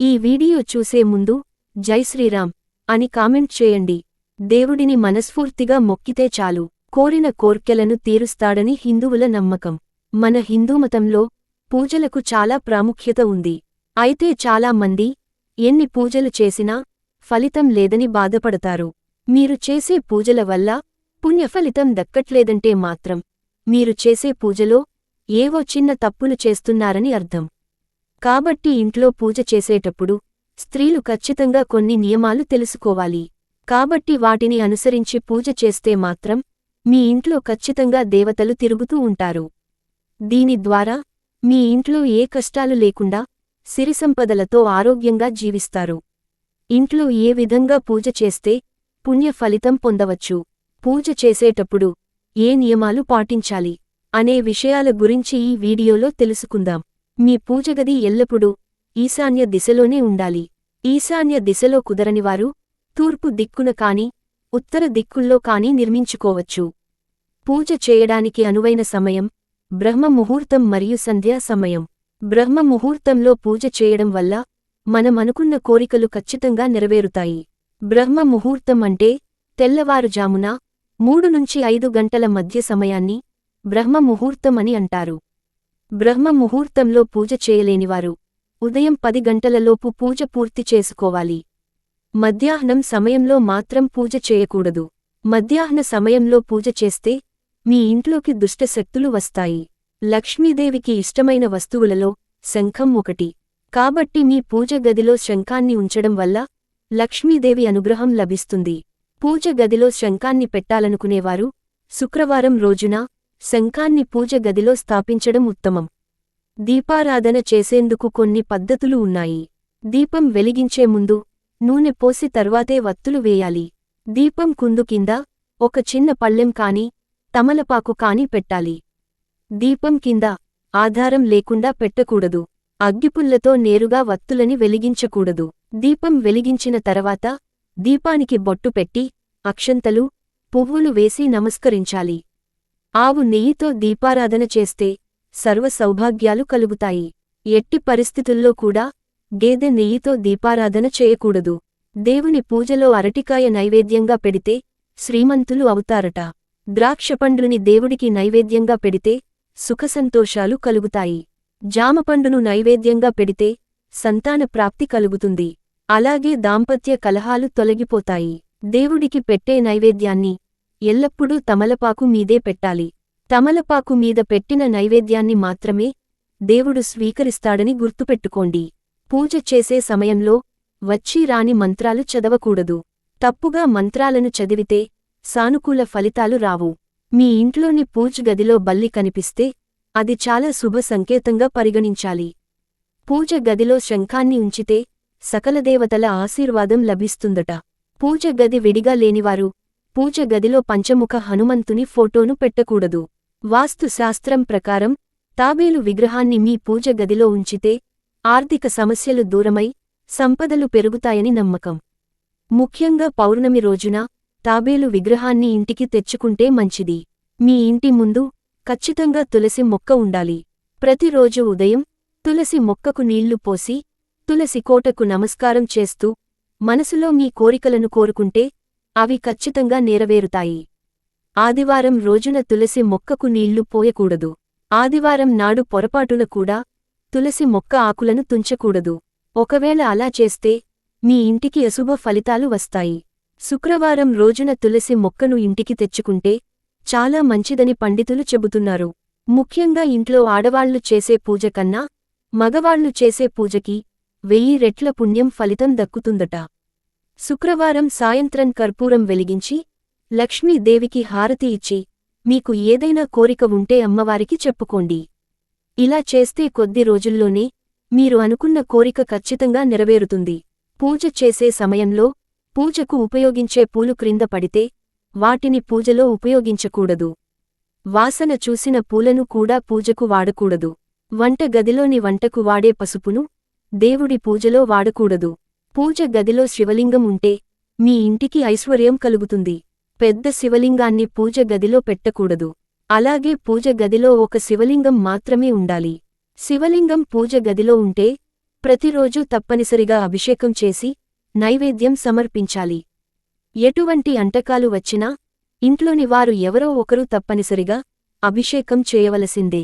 ఈ వీడియో చూసే ముందు జై శ్రీరామ్ అని కామెంట్ చేయండి. దేవుడిని మనస్ఫూర్తిగా మొక్కితే చాలు. కోరిన కోర్కెలను తీరుస్తాడని హిందువుల నమ్మకం. మన హిందూమతంలో పూజలకు చాలా ప్రాముఖ్యత ఉంది. అయితే చాలా మంది ఎన్ని పూజలు చేసినా ఫలితం లేదని బాధపడతారు. మీరు చేసే పూజల వల్ల పుణ్యఫలితం దక్కట్లేదంటే మాత్రం మీరు చేసే పూజలో ఏవో చిన్న తప్పులు చేస్తున్నారని అర్థం. కాబట్టి ఇంట్లో పూజ చేసేటప్పుడు స్త్రీలు ఖచ్చితంగా కొన్ని నియమాలు తెలుసుకోవాలి. కాబట్టి వాటిని అనుసరించి పూజ చేస్తే మాత్రం మీ ఇంట్లో ఖచ్చితంగా దేవతలు తిరుగుతూ ఉంటారు. దీని ద్వారా మీ ఇంట్లో ఏ కష్టాలు లేకుండా సిరిసంపదలతో ఆరోగ్యంగా జీవిస్తారు. ఇంట్లో ఏ విధంగా పూజ చేస్తే పుణ్య ఫలితం పొందవచ్చు పూజ చేసేటప్పుడు ఏ నియమాలు పాటించాలి అనే విషయాల గురించి ఈ వీడియోలో తెలుసుకుందాం. మీ పూజగది ఎల్లప్పుడూ ఈశాన్య దిశలోనే ఉండాలి. ఈశాన్య దిశలో కుదరనివారు తూర్పు దిక్కున కాని ఉత్తర దిక్కుల్లో కాని నిర్మించుకోవచ్చు. పూజ చేయడానికి అనువైన సమయం బ్రహ్మ ముహూర్తం మరియు సంధ్యా సమయం. బ్రహ్మ ముహూర్తంలో పూజ చేయడం వల్ల మనమనుకున్న కోరికలు ఖచ్చితంగా నెరవేరుతాయి. బ్రహ్మ ముహూర్తం అంటే తెల్లవారుజామున మూడు నుంచి ఐదు గంటల మధ్య సమయాన్ని బ్రహ్మ ముహూర్తం అని అంటారు. బ్రహ్మ ముహూర్తంలో పూజ చేయలేనివారు. ఉదయం పది గంటలలోపు పూజ పూర్తి చేసుకోవాలి. మధ్యాహ్నం సమయంలో మాత్రం పూజ చేయకూడదు. మధ్యాహ్న సమయంలో పూజ చేస్తే మీ ఇంట్లోకి దుష్టశక్తులు వస్తాయి. లక్ష్మీదేవికి ఇష్టమైన వస్తువులలో శంఖం ఒకటి. కాబట్టి మీ పూజ గదిలో శంఖాన్ని ఉంచడం వల్ల లక్ష్మీదేవి అనుగ్రహం లభిస్తుంది. పూజ గదిలో శంఖాన్ని పెట్టాలనుకునేవారు శుక్రవారం రోజున శంఖాన్ని పూజ గదిలో స్థాపించడం ఉత్తమం. దీపారాధన చేసేందుకు కొన్ని పద్ధతులు ఉన్నాయి. దీపం వెలిగించే ముందు నూనె పోసి తర్వాతే వత్తులు వేయాలి. దీపం కుందు కింద ఒక చిన్న పళ్ళెం కాని తమలపాకు కాని పెట్టాలి. దీపం కింద ఆధారం లేకుండా పెట్టకూడదు. అగ్గిపుల్లతో నేరుగా వత్తులని వెలిగించకూడదు. దీపం వెలిగించిన తర్వాత దీపానికి బొట్టు పెట్టి అక్షంతలు పువ్వులు వేసి నమస్కరించాలి. ఆవు నెయ్యితో దీపారాధన చేస్తే సర్వ సౌభాగ్యాలు కలుగుతాయి. ఎట్టి పరిస్థితుల్లో కూడా గేదె నెయ్యితో దీపారాధన చేయకూడదు. దేవుని పూజలో అరటికాయ నైవేద్యంగా పెడితే శ్రీమంతులు అవుతారట. ద్రాక్షపండ్రుని దేవుడికి నైవేద్యంగా పెడితే సుఖసంతోషాలు కలుగుతాయి. జామపండును నైవేద్యంగా పెడితే సంతాన ప్రాప్తి కలుగుతుంది. అలాగే దాంపత్య కలహాలు తొలగిపోతాయి. దేవుడికి పెట్టే నైవేద్యాన్ని ఎల్లప్పుడూ తమలపాకు మీదే పెట్టాలి. తమలపాకు మీద పెట్టిన నైవేద్యాన్ని మాత్రమే దేవుడు స్వీకరిస్తాడని గుర్తుపెట్టుకోండి. పూజ చేసే సమయంలో వచ్చి రాని మంత్రాలు చదవకూడదు. తప్పుగా మంత్రాలను చదివితే సానుకూల ఫలితాలు రావు. మీ ఇంట్లోని పూజ గదిలో బల్లి కనిపిస్తే అది చాలా శుభ సంకేతంగా పరిగణించాలి. పూజ గదిలో శంఖాన్ని ఉంచితే సకలదేవతల ఆశీర్వాదం లభిస్తుందట. పూజ గది విడిగా లేనివారు పూజ గదిలో పంచముఖ హనుమంతుని ఫోటోను పెట్టకూడదు. వాస్తు శాస్త్రం ప్రకారం తాబేలు విగ్రహాన్ని మీ పూజ గదిలో ఉంచితే ఆర్థిక సమస్యలు దూరమై సంపదలు పెరుగుతాయని నమ్మకం. ముఖ్యంగా పౌర్ణమి రోజున తాబేలు విగ్రహాన్ని ఇంటికి తెచ్చుకుంటే మంచిది. మీ ఇంటి ముందు ఖచ్చితంగా తులసి మొక్క ఉండాలి. ప్రతిరోజు ఉదయం తులసి మొక్కకు నీళ్ళు పోసి తులసి కోటకు నమస్కారం చేస్తూ మనసులో మీ కోరికలను కోరుకుంటే అవి ఖచ్చితంగా నెరవేరుతాయి. ఆదివారం రోజున తులసి మొక్కకు నీళ్ళు పోయకూడదు. ఆదివారం నాడు పొరపాటున కూడా తులసి మొక్క ఆకులను తుంచకూడదు. ఒకవేళ అలా చేస్తే మీ ఇంటికి అశుభ ఫలితాలు వస్తాయి. శుక్రవారం రోజున తులసి మొక్కను ఇంటికి తెచ్చుకుంటే చాలా మంచిదని పండితులు చెబుతున్నారు. ముఖ్యంగా ఇంట్లో ఆడవాళ్ళు చేసే పూజ కన్నా మగవాళ్ళు చేసే పూజకి వెయ్యి రెట్ల పుణ్యం ఫలితం దక్కుతుందట. శుక్రవారం సాయంత్రం కర్పూరం వెలిగించి లక్ష్మీదేవికి హారతి ఇచ్చి మీకు ఏదైనా కోరిక ఉంటే అమ్మవారికి చెప్పుకోండి. ఇలా చేస్తే కొద్ది రోజుల్లోనే మీరు అనుకున్న కోరిక ఖచ్చితంగా నెరవేరుతుంది. పూజ చేసే సమయంలో పూజకు ఉపయోగించే పూలు క్రింద పడితే వాటిని పూజలో ఉపయోగించకూడదు. వాసన చూసిన పూలను కూడా పూజకు వాడకూడదు. వంట గదిలోని వంటకు వాడే పసుపును దేవుడి పూజలో వాడకూడదు. పూజ గదిలో శివలింగం ఉంటే మీ ఇంటికి ఐశ్వర్యం కలుగుతుంది. పెద్ద శివలింగాన్ని పూజ గదిలో పెట్టకూడదు. అలాగే పూజ గదిలో ఒక శివలింగం మాత్రమే ఉండాలి. శివలింగం పూజ గదిలో ఉంటే ప్రతిరోజూ తప్పనిసరిగా అభిషేకం చేసి నైవేద్యం సమర్పించాలి. ఎటువంటి అంటకాలు వచ్చినా ఇంట్లోని వారు ఎవరో ఒకరు తప్పనిసరిగా అభిషేకం చేయవలసిందే.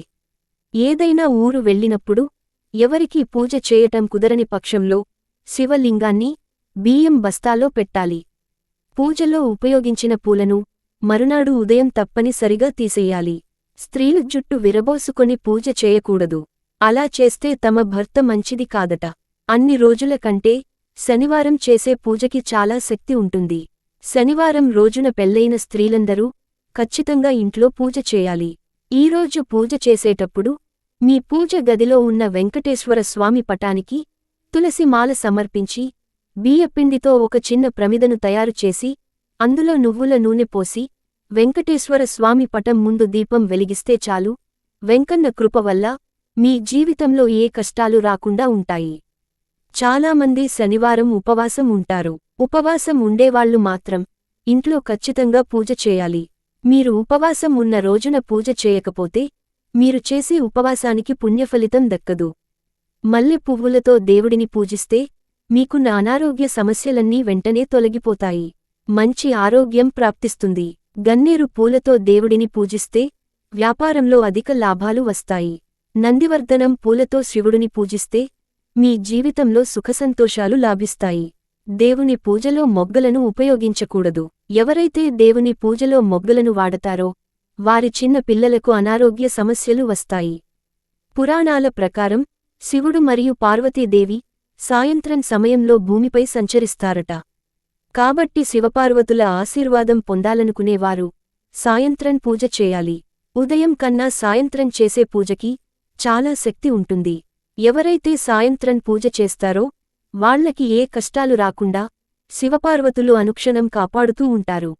ఏదైనా ఊరు వెళ్ళినప్పుడు ఎవరికీ పూజ చేయటం కుదరని పక్షంలో శివలింగాన్ని బియ్యం బస్తాలో పెట్టాలి. పూజలో ఉపయోగించిన పూలను మరునాడు ఉదయం తప్పనిసరిగా తీసేయాలి. స్త్రీలు జుట్టు విరబోసుకొని పూజ చేయకూడదు. అలా చేస్తే తమ భర్త మంచిది కాదట. అన్ని రోజుల కంటే శనివారం చేసే పూజకి చాలా శక్తి ఉంటుంది. శనివారం రోజున పెళ్ళైన స్త్రీలందరూ ఖచ్చితంగా ఇంట్లో పూజ చేయాలి. ఈరోజు పూజ చేసేటప్పుడు మీ పూజ గదిలో ఉన్న వెంకటేశ్వర స్వామి పటానికి తులసి మాల సమర్పించి బియ్యపిండితో ఒక చిన్న ప్రమిదను తయారు చేసి అందులో నువ్వుల నూనె పోసి వెంకటేశ్వర స్వామి పటం ముందు దీపం వెలిగిస్తే చాలు. వెంకన్న కృప వల్ల మీ జీవితంలో ఏ కష్టాలు రాకుండా ఉంటాయి. చాలామంది శనివారం ఉపవాసం ఉంటారు. ఉపవాసం ఉండేవాళ్ళు మాత్రం ఇంట్లో ఖచ్చితంగా పూజ చేయాలి. మీరు ఉపవాసం ఉన్న రోజున పూజ చేయకపోతే మీరు చేసే ఉపవాసానికి పుణ్యఫలితం దక్కదు. మల్లె పువ్వులతో దేవుడిని పూజిస్తే మీకున్న అనారోగ్య సమస్యలన్నీ వెంటనే తొలగిపోతాయి. మంచి ఆరోగ్యం ప్రాప్తిస్తుంది. గన్నేరు పూలతో దేవుడిని పూజిస్తే వ్యాపారంలో అధిక లాభాలు వస్తాయి. నందివర్ధనం పూలతో శివుడిని పూజిస్తే మీ జీవితంలో సుఖసంతోషాలు లాభిస్తాయి. దేవుని పూజలో మొగ్గలను ఉపయోగించకూడదు. ఎవరైతే దేవుని పూజలో మొగ్గలను వాడతారో వారి చిన్న పిల్లలకు అనారోగ్య సమస్యలు వస్తాయి. పురాణాల ప్రకారం శివుడు మరియు పార్వతీదేవి సాయంత్రం సమయంలో భూమిపై సంచరిస్తారట. కాబట్టి శివపార్వతుల ఆశీర్వాదం పొందాలనుకునేవారు సాయంత్రం పూజ చేయాలి. ఉదయం కన్నా సాయంత్రం చేసే పూజకి చాలా శక్తి ఉంటుంది. ఎవరైతే సాయంత్రం పూజ చేస్తారో వాళ్ళకి ఏ కష్టాలు రాకుండా శివపార్వతులు అనుక్షణం కాపాడుతూ ఉంటారు.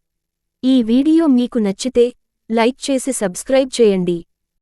ఈ వీడియో మీకు నచ్చితే లైక్ చేసి సబ్స్క్రైబ్ చేయండి.